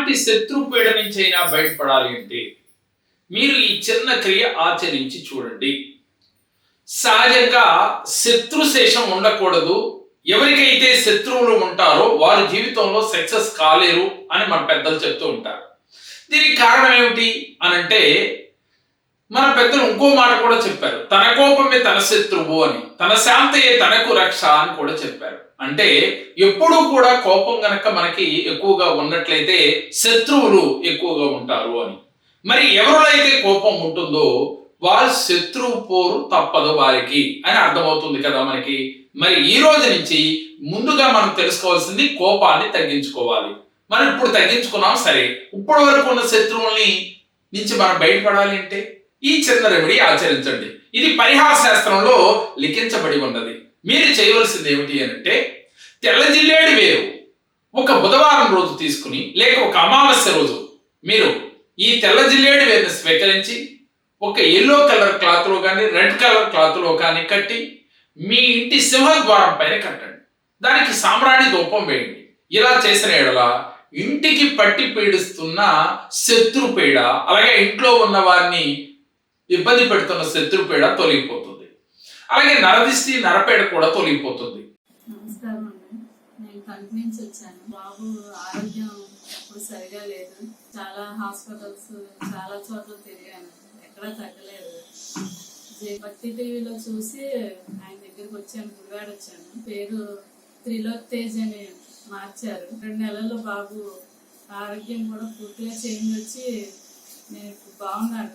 ఎలాంటి శత్రు పీడ నుంచి అయినా బయటపడాలి అంటే మీరు ఈ చిన్న క్రియ ఆచరించి చూడండి. సహజంగా శత్రుశేషం ఉండకూడదు. ఎవరికైతే శత్రువులు ఉంటారో వారి జీవితంలో సక్సెస్ కాలేరు అని మన పెద్దలు చెప్తూ ఉంటారు. దీనికి కారణం ఏమిటి అని అంటే మన పెద్దలు ఇంకో మాట కూడా చెప్పారు. తన కోపమే తన శత్రువు అని తన శాంతయే తనకు రక్ష అని కూడా చెప్పారు. అంటే ఎప్పుడూ కూడా కోపం గనక మనకి ఎక్కువగా ఉన్నట్లయితే శత్రువులు ఎక్కువగా ఉంటారు అని. మరి ఎవరిలో కోపం ఉంటుందో వారు శత్రువు పోరు తప్పదు వారికి అని అర్థమవుతుంది కదా మనకి. మరి ఈ రోజు నుంచి ముందుగా మనం తెలుసుకోవాల్సింది కోపాన్ని తగ్గించుకోవాలి. మనం ఇప్పుడు తగ్గించుకున్నాం సరే ఇప్పటి వరకు ఉన్న శత్రువుల్ని నుంచి మనం బయటపడాలి అంటే? ఈ చిన్న రెమెడీ ఆచరించండి. ఇది పరిహార శాస్త్రంలో లిఖించబడి ఉన్నది. మీరు చేయవలసింది ఏమిటి అంటే తెల్ల జిల్లేడు వేరు. ఒక బుధవారం రోజు తీసుకుని లేక ఒక అమావాస్య రోజు మీరు ఈ తెల్ల జిల్లేడు వేరుని స్వీకరించి ఒక ఎల్లో కలర్ క్లాత్లో కానీ రెడ్ కలర్ క్లాత్లో కానీ కట్టి మీ ఇంటి సింహద్వారం పైన కట్టండి. దానికి సామ్రాణి ధూపం వేయండి. ఇలా చేసిన ఎడల ఇంటికి పట్టి పీడిస్తున్న శత్రు పీడ అలాగే ఇంట్లో ఉన్న వారిని ఇబ్బంది పెడుతున్న శత్రు పీడ తొలగిపోతుంది. అలాగే నరదిష్టి నరపేడ కూడా తొలగిపోతుంది. నమస్కారం నేను కంటి నుంచి వచ్చాను. బాబు ఆరోగ్యం ఇప్పుడు సరిగా లేదు. చాలా హాస్పిటల్స్ చాలా చోట్ల తిరిగాను. ఎక్కడా తగ్గలేదు. జే- భక్తి టీవీలో చూసి ఆయన దగ్గరికి వచ్చాను గుడివాడ వచ్చాను. పేరు త్రిలోక్ తేజ్ అని మార్చారు. రెండు నెలల్లో బాబు ఆరోగ్యం కూడా పూర్తిగా చేంజ్ వచ్చి నేను బాగున్నాడు